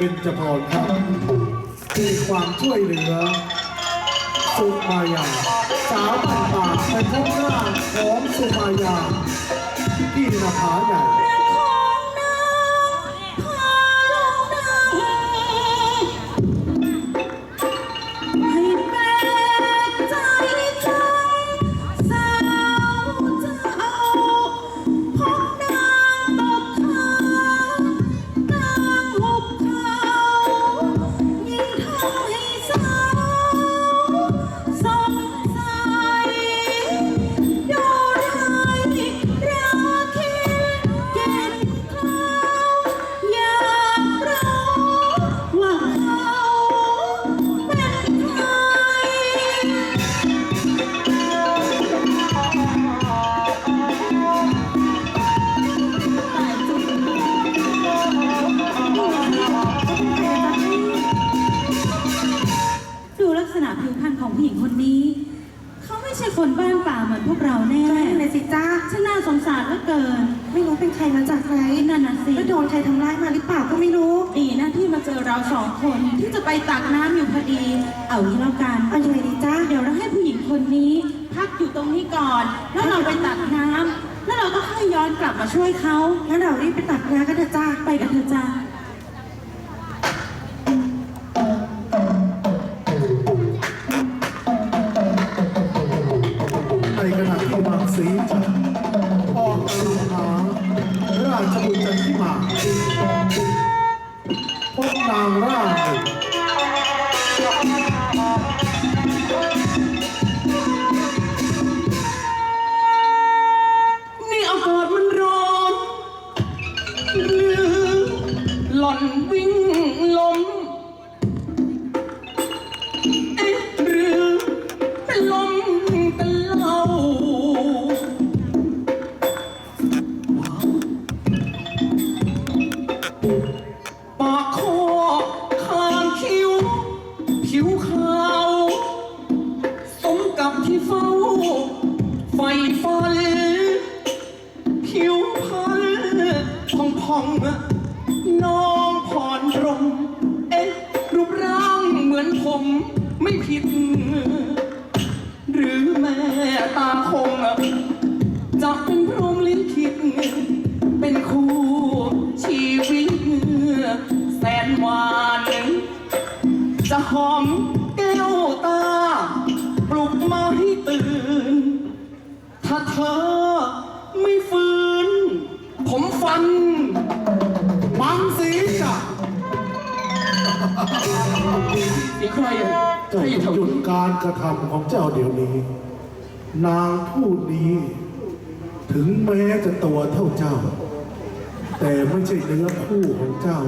เบญจพรครับคือความช่วยเหลือ สุมายา สาวผ่างป่าไปพบหน้าของสุมายาที่นาผาใหญ่ คนบ้านป่าเหมือนพวกเราแน่นั่นเลยสิจ้าฉันน่าสงสารเหลือเกิน ไม่รู้เป็นใครมาจากไหนนั่นน่ะสิแล้วโดนใครทำร้ายมาหรือเปล่าก็ไม่รู้ดีนะที่มาเจอเราสองคนที่จะไปตักน้ำอยู่พอดี เอางี้แล้วกันเอายังไงดีจ้าเดี๋ยวเราให้ผู้หญิงคนนี้ พักอยู่ตรงนี้ก่อน แล้วเราไปตักน้ำแล้วเราก็ค่อยย้อนกลับมาช่วยเขางั้นเรารีบไปตักน้ำกันเถอะจ้าไปกันเถอะจ้า ขณะที่บางสีจะออกตามหาราชบุตรจันทิมา ตาคงจะเป็นพรหมลิขิตเป็นคู่ชีวิตแสนหวานจะหอมแก้วตา ปลุกมาให้ตื่น ถ้าเธอไม่ฟื้น ผมฟันมังสีจะเสียงใครอะใครเจ้าอยู่แถวหยุดนี้การกระทำของเจ้าเดี๋ยวนี้ นางผู้นี้ถึงแม้จะตัวเท่าเจ้า แต่ไม่ใช่เนื้อคู่ของเจ้า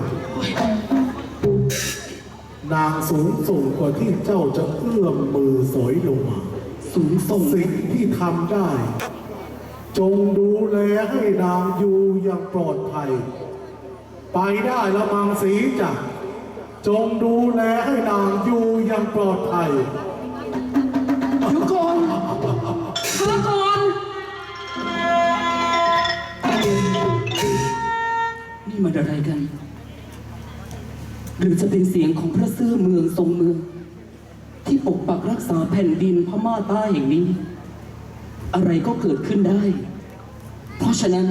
นางสูงส่งกว่าที่เจ้าจะเอื้อมมือสอยลงมาสูงส่งสิ่งที่ทำได้ จงดูแลให้นางอยู่อย่างปลอดภัย ไปได้แล้วมังสีจ้ะจงดูแลให้นางอยู่อย่างปลอดภัย รือจะเป็นเสียงของพระเสื้อเมืองทรงเมือง ที่ปกปักรักษาแผ่นดินพม่าใต้แห่งนี้ อะไรก็เกิดขึ้นได้ เพราะฉะนั้น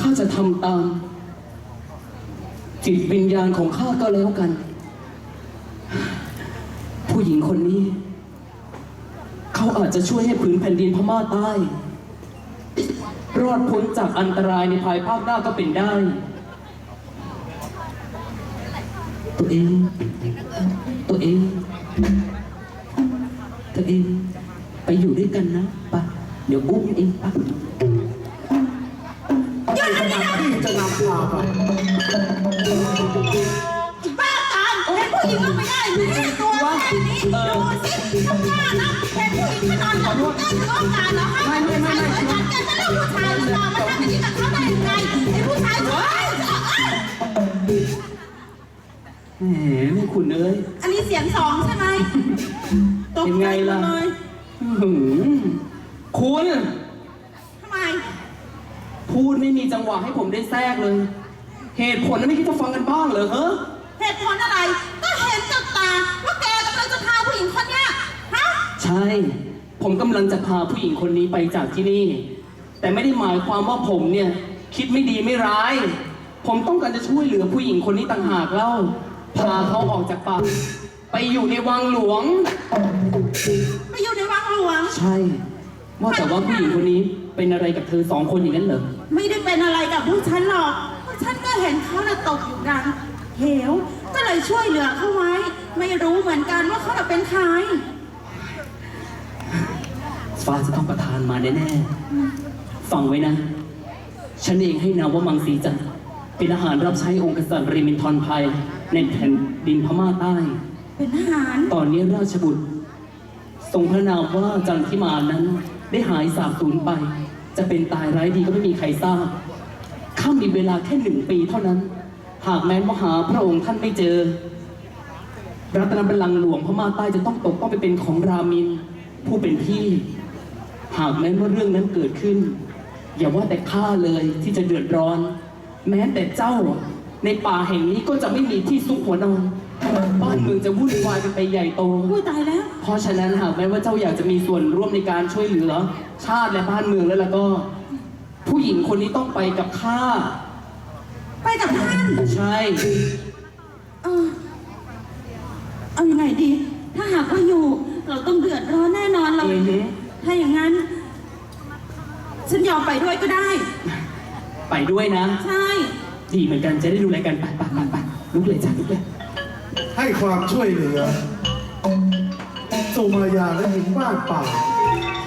ข้าจะทำตาม จิตวิญญาณของข้าก็แล้วกัน ผู้หญิงคนนี้ เขาอาจจะช่วยให้ผืนแผ่นดินพม่าใต้ รอดพ้นจากอันตรายในภายภาคหน้าก็เป็นได้ ตัวเอง ตัวเอง ตัวเอง ไปอยู่ด้วยกันนะปะเดี๋ยวกุ้มเองปะในขณะที่จะนำพาไปบ้าตายเห็นผู้หญิงลงไปได้ดูนี่ตัวแค่นี้ดูสิทำหน้านะเห็นผู้หญิงมานอนหลับอยู่ใกล้ถือโอกาสเหรอคะผู้ชายเหมือนกันแกจะเลือกผู้ชายหรือเปล่ามาทำอย่างนี้กับเขาได้ยังไงไอ้ผู้ชาย แหมแม่คุณเอ้ย อันนี้เสียงสองใช่ไหมตกเป็นใจไงล่ะ หมดเลยอื้อหือคุณทำไม พูดไม่มีจังหวะให้ผมได้แทรกเลย เหตุผลนั้นไม่คิดจะฟังกันบ้างเหรอฮะเหตุผลอะไร ก็เห็นกับตาว่าแกกำลังจะพาผู้หญิงคนเนี้ยฮะ ใช่ ผมกำลังจะพาผู้หญิงคนนี้ไปจากที่นี่ แต่ไม่ได้หมายความว่าผมเนี่ย คิดไม่ดีไม่ร้าย ผมต้องการจะช่วยเหลือผู้หญิงคนนี้ต่างหากเล่า พาเขาออกจากป่าไปอยู่ในวังหลวง ไปอยู่ในวังหลวง ใช่ ว่าแต่ว่าผู้หญิงคนนี้เป็นอะไรกับเธอสองคนอย่างนั้นเหรอ ไม่ได้เป็นอะไรกับพวกฉันหรอกพวกฉันก็เห็นเขาน่ะตกอยู่กลางเหว ก็เลยช่วยเหลือเขาไว้ ไม่รู้เหมือนกันว่าเขาน่ะเป็นใคร ฟ้าจะต้องประทานมาแน่ๆ ฟังไว้นะ ฉันเองให้นามว่ามังสีจันทร์เป็นอาหารรับใช้องค์กษัตริย์ริมินทรภัย ในแผ่นดินพม่าใต้ เป็นทหาร ตอนนี้ราชบุตร ทรงพระนามว่าจันทิมานั้น ได้หายสาบสูญไป จะเป็นตายร้ายดีก็ไม่มีใครทราบ ข้ามีเวลาแค่หนึ่งปีเท่านั้น หากแม้นว่าหาพระองค์ท่านไม่เจอ รัตนบัลลังก์หลวงพม่าใต้จะต้องตกต้องไปเป็นของรามิน ผู้เป็นพี่ หากแม้นว่าเรื่องนั้นเกิดขึ้น อย่าว่าแต่ข้าเลยที่จะเดือดร้อน แม้แต่เจ้า ในป่าแห่งนี้ก็จะไม่มีที่ซุกหัวนอนบ้านเมืองจะวุ่นวายกันไปใหญ่โต อุ้ยตายแล้ว เพราะฉะนั้นหากแม้ว่าเจ้าอยากจะมีส่วนร่วมในการช่วยเหลือ ชาติและบ้านเมืองแล้วล่ะก็ ผู้หญิงคนนี้ต้องไปกับข้าไปกับท่านใช่ เออเอาอยัางไงดี ถ้าหากว่าอยู่ เราต้องเดือดร้อนแน่นอนเราเอ๊ะถ้าอย่างนั้น ฉันยอมไปด้วยก็ได้ ไปด้วยนะ ใช่ ดีเหมือนกันจะได้ดูแลกันไปไปไปไปลุกเลยจ้ะลุกเลย ให้ความช่วยเหลือสุมายาและหญิงบ้านป่า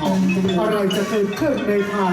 หอมจังเลยอะไรจะเกิดขึ้นในภาย